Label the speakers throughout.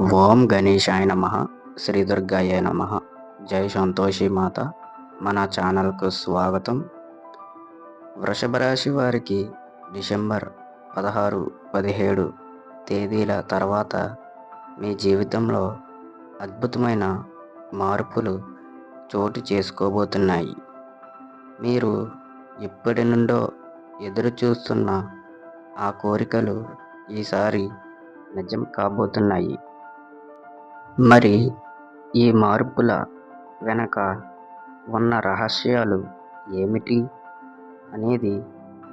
Speaker 1: ఓం గణేశాయ నమ. శ్రీ దుర్గాయ నమ. జై సంతోషి మాత. మన ఛానల్కు స్వాగతం. వృషభ రాశి వారికి డిసెంబర్ పదహారు పదిహేడు తేదీల తర్వాత మీ జీవితంలో అద్భుతమైన మార్పులు చోటు చేసుకోబోతున్నాయి. మీరు ఇప్పటి నుండో ఎదురు చూస్తున్న ఆ కోరికలు ఈసారి నిజం కాబోతున్నాయి. మరి ఈ మార్పుల వెనక ఉన్న రహస్యాలు ఏమిటి అనేది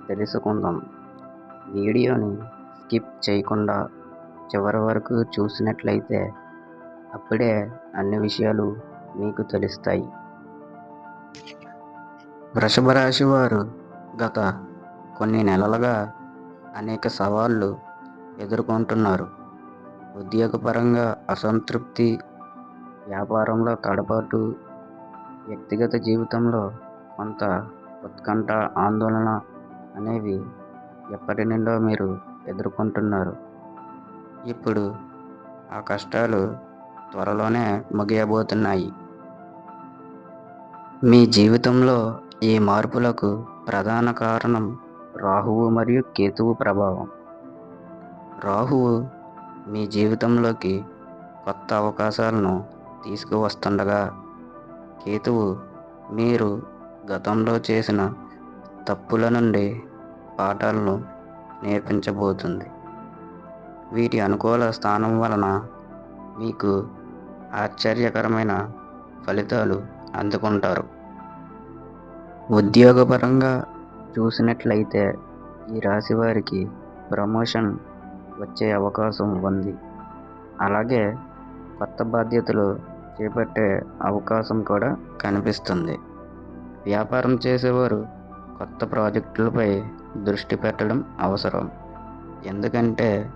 Speaker 1: తెలుసుకుందాం. వీడియోని స్కిప్ చేయకుండా చివరి వరకు చూసినట్లయితే అప్పుడే అన్ని విషయాలు మీకు తెలుస్తాయి. వృషభ రాశి వారు గత కొన్ని నెలలుగా అనేక సవాళ్ళు ఎదుర్కొంటున్నారు. ఉద్యోగపరంగా అసంతృప్తి వ్యాపారంలో తడబాటు వ్యక్తిగత జీవితంలో కొంత ఉత్కంఠ ఆందోళన అనేవి ఎప్పటి నుండో మీరు ఎదుర్కొంటున్నారు. ఇప్పుడు ఆ కష్టాలు త్వరలోనే ముగియబోతున్నాయి. మీ జీవితంలో ఈ మార్పులకు ప్రధాన కారణం రాహువు మరియు కేతువు ప్రభావం. రాహువు మీ జీవితంలోకి కొత్త అవకాశాలను తీసుకువస్తుండగా కేతువు మీరు గతంలో చేసిన తప్పుల నుండి పాఠాలను నేర్పించబోతుంది. వీటి అనుకూల స్థానం వలన మీకు ఆశ్చర్యకరమైన ఫలితాలు అందుకుంటారు. ఉద్యోగపరంగా చూసినట్లయితే ఈ రాశి వారికి ప్రమోషన్ వచ్చే అవకాశం ఉంది. అలాగే కొత్త బాధ్యతలు చేపట్టే అవకాశం కూడా కనిపిస్తుంది. వ్యాపారం చేసేవారు కొత్త ప్రాజెక్టులపై దృష్టి పెట్టడం అవసరం. ఎందుకంటే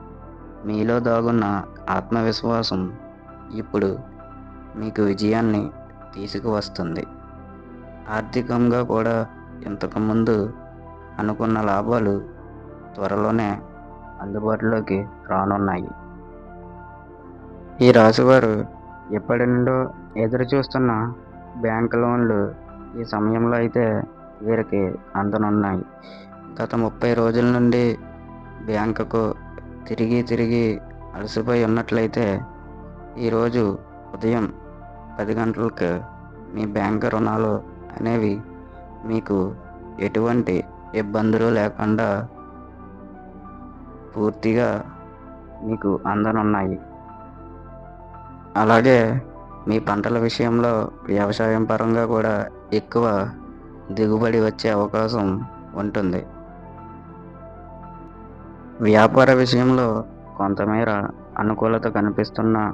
Speaker 1: మీలో దాగున్న ఆత్మవిశ్వాసం ఇప్పుడు మీకు విజయాన్ని తీసుకువస్తుంది. ఆర్థికంగా కూడా ఇంతకుముందు అనుకున్న లాభాలు త్వరలోనే అందుబాటులోకి రానున్నాయి. ఈ రాశివారు ఎప్పటి నుండో ఎదురు చూస్తున్న బ్యాంక్ లోన్లు ఈ సమయంలో అయితే వీరికి అందనున్నాయి. గత ముప్పై రోజుల నుండి బ్యాంకుకు తిరిగి తిరిగి అలసిపోయి ఉన్నట్లయితే ఈరోజు ఉదయం పది గంటలకు మీ బ్యాంక్ రుణాలు అనేవి మీకు ఎటువంటి ఇబ్బందులు లేకుండా పూర్తిగా మీకు అందనున్నాయి. అలాగే మీ పంటల విషయంలో వ్యవసాయం పరంగా కూడా ఎక్కువ దిగుబడి వచ్చే అవకాశం ఉంటుంది. వ్యాపార విషయంలో కొంతమేర అనుకూలత కనిపిస్తున్న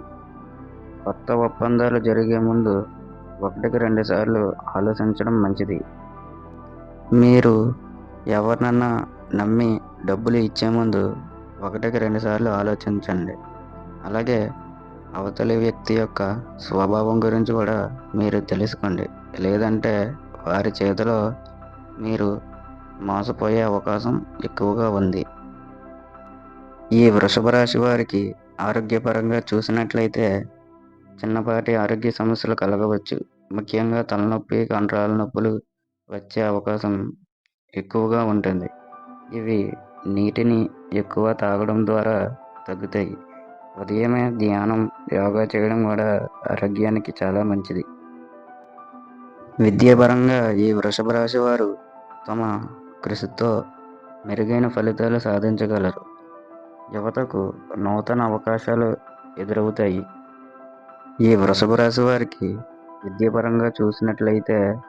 Speaker 1: కొత్త ఒప్పందాలు జరిగే ముందు ఒకటికి రెండు సార్లు ఆలోచించడం మంచిది. మీరు ఎవరినన్నా నమ్మి డబ్బులు ఇచ్చే ముందు ఒకటికి రెండుసార్లు ఆలోచించండి. అలాగే అవతలి వ్యక్తి యొక్క స్వభావం గురించి కూడా మీరు తెలుసుకోండి. లేదంటే వారి చేతిలో మీరు మోసపోయే అవకాశం ఎక్కువగా ఉంది. ఈ వృషభ రాశి వారికి ఆరోగ్యపరంగా చూసినట్లయితే చిన్నపాటి ఆరోగ్య సమస్యలు కలగవచ్చు. ముఖ్యంగా తలనొప్పి కండరాల నొప్పులు వచ్చే అవకాశం ఎక్కువగా ఉంటుంది. ఇవి నీటిని ఎక్కువ తాగడం ద్వారా తగ్గుతాయి. ఉదయమే ధ్యానం యోగా చేయడం కూడా ఆరోగ్యానికి చాలా మంచిది. విద్యాపరంగా ఈ వృషభ రాశి వారు తమ కృషితో మెరుగైన ఫలితాలు సాధించగలరు. యువతకు నూతన అవకాశాలు ఎదురవుతాయి. ఈ వృషభ రాశి వారికి విద్యాపరంగా చూసినట్లయితే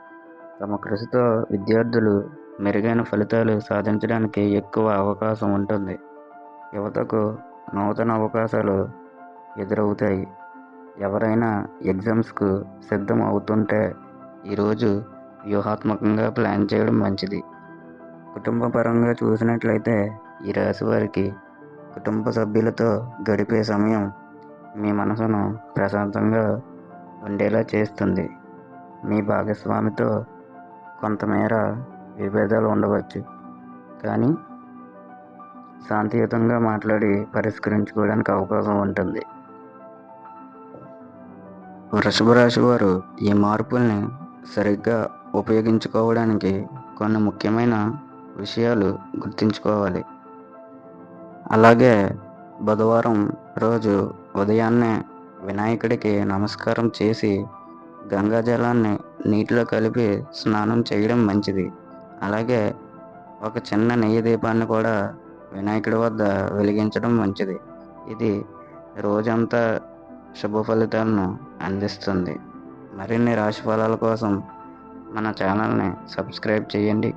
Speaker 1: తమ కృషితో విద్యార్థులు మెరుగైన ఫలితాలు సాధించడానికి ఎక్కువ అవకాశం ఉంటుంది. యువతకు నూతన అవకాశాలు ఎదురవుతాయి. ఎవరైనా ఎగ్జామ్స్కు సిద్ధం అవుతుంటే ఈరోజు వ్యూహాత్మకంగా ప్లాన్ చేయడం మంచిది. కుటుంబ పరంగా చూసినట్లయితే ఈ రాశి వారికి కుటుంబ సభ్యులతో గడిపే సమయం మీ మనసును ప్రశాంతంగా ఉండేలా చేస్తుంది. మీ భాగస్వామితో కొంతమేర విభేదాలు ఉండవచ్చు. కానీ శాంతియుతంగా మాట్లాడి పరిష్కరించుకోవడానికి అవకాశం ఉంటుంది. వృషభ రాశి వారు ఈ మార్పుల్ని సరిగ్గా ఉపయోగించుకోవడానికి కొన్ని ముఖ్యమైన విషయాలు గుర్తుంచుకోవాలి. అలాగే బుధవారం రోజు ఉదయాన్నే వినాయకుడికి నమస్కారం చేసి గంగాజలాన్ని నీటిలో కలిపి స్నానం చేయడం మంచిది. అలాగే ఒక చిన్న నెయ్యి దీపాన్ని కూడా వినాయకుడి వద్ద వెలిగించడం మంచిది. ఇది రోజంతా శుభ ఫలితాలను అందిస్తుంది. మరిన్ని రాశి ఫలాల కోసం మన ఛానల్ని సబ్స్క్రైబ్ చేయండి.